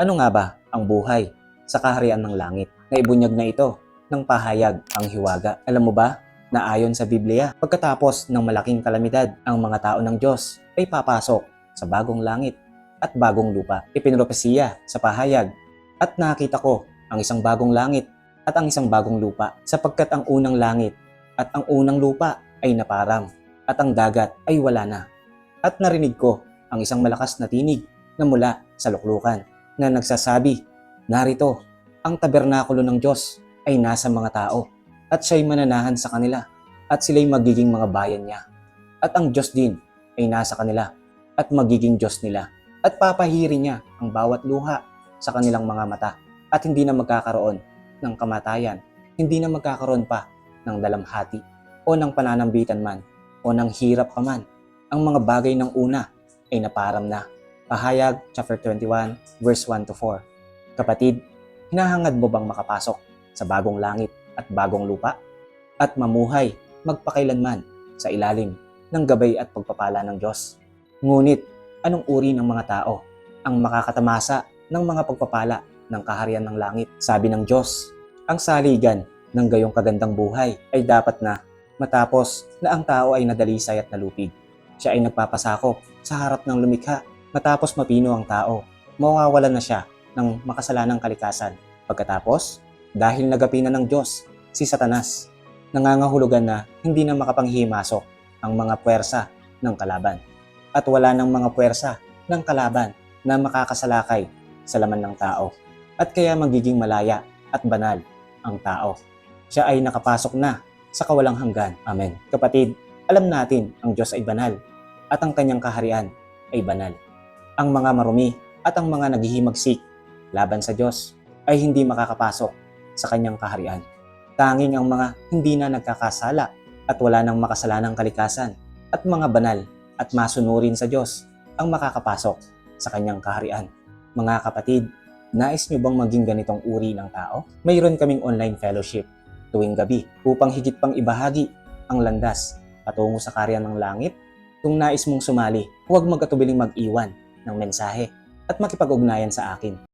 Ano nga ba ang buhay sa kaharian ng langit? Naibunyag na ito ng pahayag ang hiwaga. Alam mo ba na ayon sa Biblia, pagkatapos ng malaking kalamidad, ang mga tao ng Diyos ay papasok sa bagong langit at bagong lupa. Ipinropesiya sa pahayag at nakita ko ang isang bagong langit at ang isang bagong lupa sapagkat ang unang langit at ang unang lupa ay naparam at ang dagat ay wala na. At narinig ko ang isang malakas na tinig na mula sa luklukan na nagsasabi, Narito, ang tabernakulo ng Diyos ay nasa mga tao at siya'y mananahan sa kanila at sila'y magiging mga bayan niya. At ang Diyos din ay nasa kanila at magiging Diyos nila at papahiri niya ang bawat luha sa kanilang mga mata at hindi na magkakaroon ng kamatayan, hindi na magkakaroon pa ng dalamhati o ng pananambitan man o ng hirap pa man. Ang mga bagay ng una ay naparam na. Pahayag chapter 21 verse 1 to 4. Kapatid, hinahangad mo bang makapasok sa bagong langit at bagong lupa at mamuhay magpakailanman sa ilalim ng gabay at pagpapala ng Diyos? Ngunit, anong uri ng mga tao ang makakatamasa ng mga pagpapala ng kaharian ng langit? Sabi ng Diyos, ang saligan ng gayong kagandang buhay ay dapat na matapos na ang tao ay nadalisay at nalupig. Siya ay nagpapasakop sa harap ng lumikha. Matapos mapino ang tao, mawawalan na siya ng makasalanang kalikasan. Pagkatapos, dahil nagapi na ng Diyos si Satanas, nangangahulugan na hindi na makapanghimasok ang mga puwersa ng kalaban. At wala ng mga puwersa ng kalaban na makakasalakay sa laman ng tao. At kaya magiging malaya at banal ang tao. Siya ay nakapasok na sa kawalang hanggan. Amen. Kapatid, alam natin ang Diyos ay banal at ang kanyang kaharian ay banal. Ang mga marumi at ang mga naghihimagsik laban sa Diyos ay hindi makakapasok sa kanyang kaharian. Tanging ang mga hindi na nagkakasala at wala nang makasalanang kalikasan at mga banal at masunurin sa Diyos ang makakapasok sa kanyang kaharian. Mga kapatid, nais niyo bang maging ganitong uri ng tao? Mayroon kaming online fellowship tuwing gabi upang higit pang ibahagi ang landas patungo sa kaharian ng langit. Kung nais mong sumali, huwag magkatubiling mag-iwan ng mensahe at makipag-ugnayan sa akin.